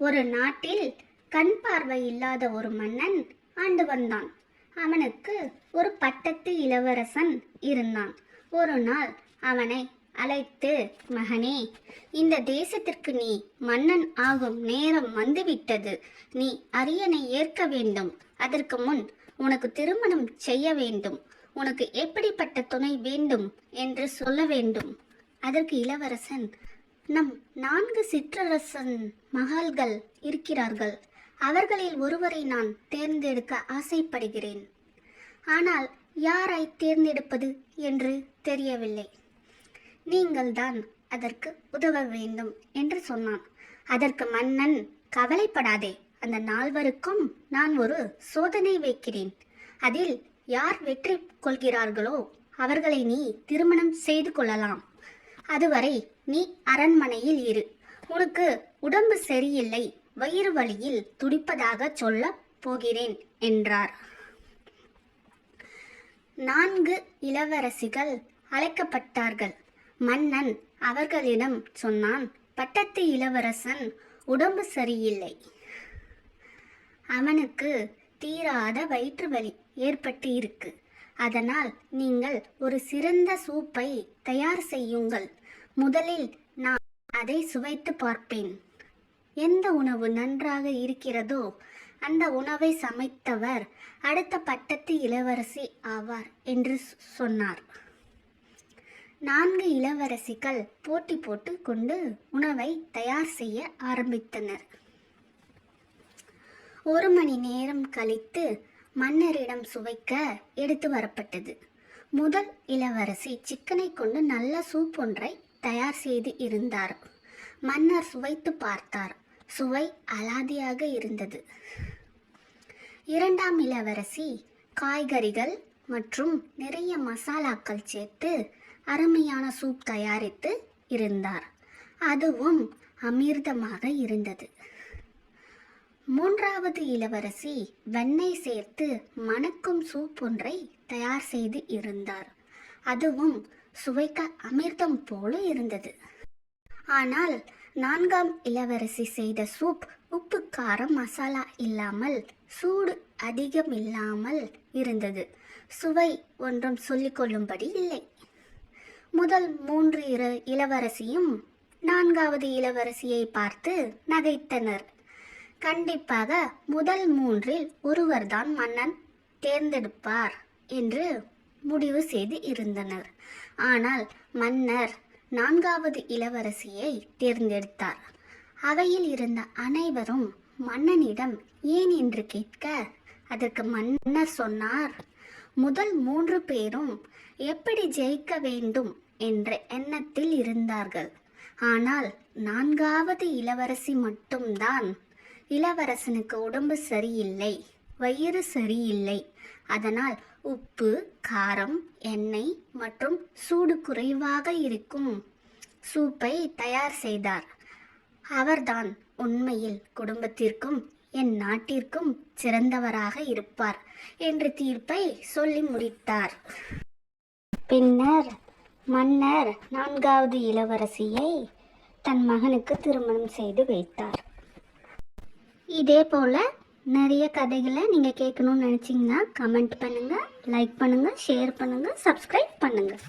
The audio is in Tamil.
ஒரு நாட்டில் கண் பார்வை இல்லாத ஒரு மன்னன் ஆண்டு வந்தான் அவனுக்கு ஒரு பட்டத்து இளவரசன் இருந்தான். ஒரு நாள் அவனை அழைத்து மகனே இந்த தேசத்திற்கு நீ மன்னன் ஆகும் நேரம் வந்துவிட்டது. நீ அரியணை ஏற்க வேண்டும். அதற்கு முன் உனக்கு திருமணம் செய்ய வேண்டும். உனக்கு எப்படிப்பட்ட துணை வேண்டும் என்று சொல்ல வேண்டும் அதற்கு இளவரசன் நம் நான்கு சிற்றரசன் மகள்கள் இருக்கிறார்கள். அவர்களில் ஒருவரை நான் தேர்ந்தெடுக்க ஆசைப்படுகிறேன். ஆனால் யாரை தேர்ந்தெடுப்பது என்று தெரியவில்லை. நீங்கள்தான் அதற்கு உதவ வேண்டும் என்று சொன்னான். அதற்கு மன்னன் கவலைப்படாதே. அந்த நால்வருக்கும் நான் ஒரு சோதனை வைக்கிறேன். அதில் யார் வெற்றி கொள்கிறார்களோ அவர்களை நீ திருமணம் செய்து கொள்ளலாம். அதுவரை நீ அரண்மனையில் இரு. உனக்கு உடம்பு சரியில்லை வயிறு வலியில் துடிப்பதாக சொல்ல போகிறேன் என்றார். நான்கு இளவரசிகள் அழைக்கப்பட்டார்கள். மன்னன் அவர்களிடம் சொன்னான் பட்டத்து இளவரசன் உடம்பு சரியில்லை. அவனுக்கு தீராத வயிற்று வலி ஏற்பட்டு இருக்கு. அதனால் நீங்கள் ஒரு சிறந்த சூப்பை தயார் செய்யுங்கள். முதலில் நான் அதை சுவைத்து பார்ப்பேன். எந்த உணவு நன்றாக இருக்கிறதோ அந்த உணவை சமைத்தவர் அடுத்த பட்டத்து இளவரசி ஆவார் என்று சொன்னார். நான்கு இளவரசிகள் போட்டி போட்டு கொண்டு உணவை தயார் செய்ய ஆரம்பித்தனர். ஒரு மணி நேரம் கழித்து மன்னரிடம் சுவைக்க எடுத்து வரப்பட்டது. முதல் இளவரசி சிக்கனை கொண்டு நல்ல சூப் ஒன்றை தயார் செய்து இருந்தார். மன்னர் சுவைத்து பார்த்தார். சுவை அலாதியாக இருந்தது. இரண்டாம் இளவரசி காய்கறிகள் மற்றும் நிறைய மசாலாக்கள் சேர்த்து அருமையான சூப் தயாரித்து இருந்தார். அதுவும் அமிர்தமாக இருந்தது. மூன்றாவது இளவரசி வெண்ணெய் சேர்த்து மணக்கும் சூப் ஒன்றை தயார் செய்து இருந்தார். அதுவும் சுவைக்க அமிர்தம் போல இருந்தது. ஆனால் நான்காம் இளவரசி செய்த சூப் உப்பு காரம் மசாலா இல்லாமல் சூடு அதிகம் இல்லாமல் இருந்தது. சுவை ஒன்றும் சொல்லிக்கொள்ளும்படி இல்லை. முதல் மூன்று இரு இளவரசியும் நான்காவது இளவரசியை பார்த்து நகைத்தனர். கண்டிப்பாக முதல் மூன்றில் ஒருவர்தான் மன்னன் தேர்ந்தெடுப்பார் என்று முடிவு செய்து இருந்தனர். ஆனால் மன்னர் நான்காவது இளவரசியை தேர்ந்தெடுத்தார். அவையில் இருந்த அனைவரும் மன்னனிடம் ஏன் என்று கேட்க அதற்கு மன்னர் சொன்னார் முதல் மூன்று பேரும் எப்படி ஜெயிக்க வேண்டும் என்ற எண்ணத்தில் இருந்தார்கள். ஆனால் நான்காவது இளவரசி மட்டும்தான் இளவரசனுக்கு உடம்பு சரியில்லை வயிறு சரியில்லை. அதனால் உப்பு காரம் எண்ணெய் மற்றும் சூடு குறைவாக இருக்கும். சூப்பை தயார் செய்தார். அவர்தான் உண்மையில் குடும்பத்திற்கும் என் நாட்டிற்கும் சிறந்தவராக இருப்பார் என்று தீர்ப்பை சொல்லி முடித்தார். பின்னர் மன்னர் நான்காவது இளவரசியை தன் மகனுக்கு திருமணம் செய்து வைத்தார். இதே போல் நிறைய கதைகளை நீங்கள் கேட்கணும்னு நினச்சிங்கன்னா கமெண்ட் பண்ணுங்கள் லைக் பண்ணுங்கள் ஷேர் பண்ணுங்கள் சப்ஸ்கிரைப் பண்ணுங்கள்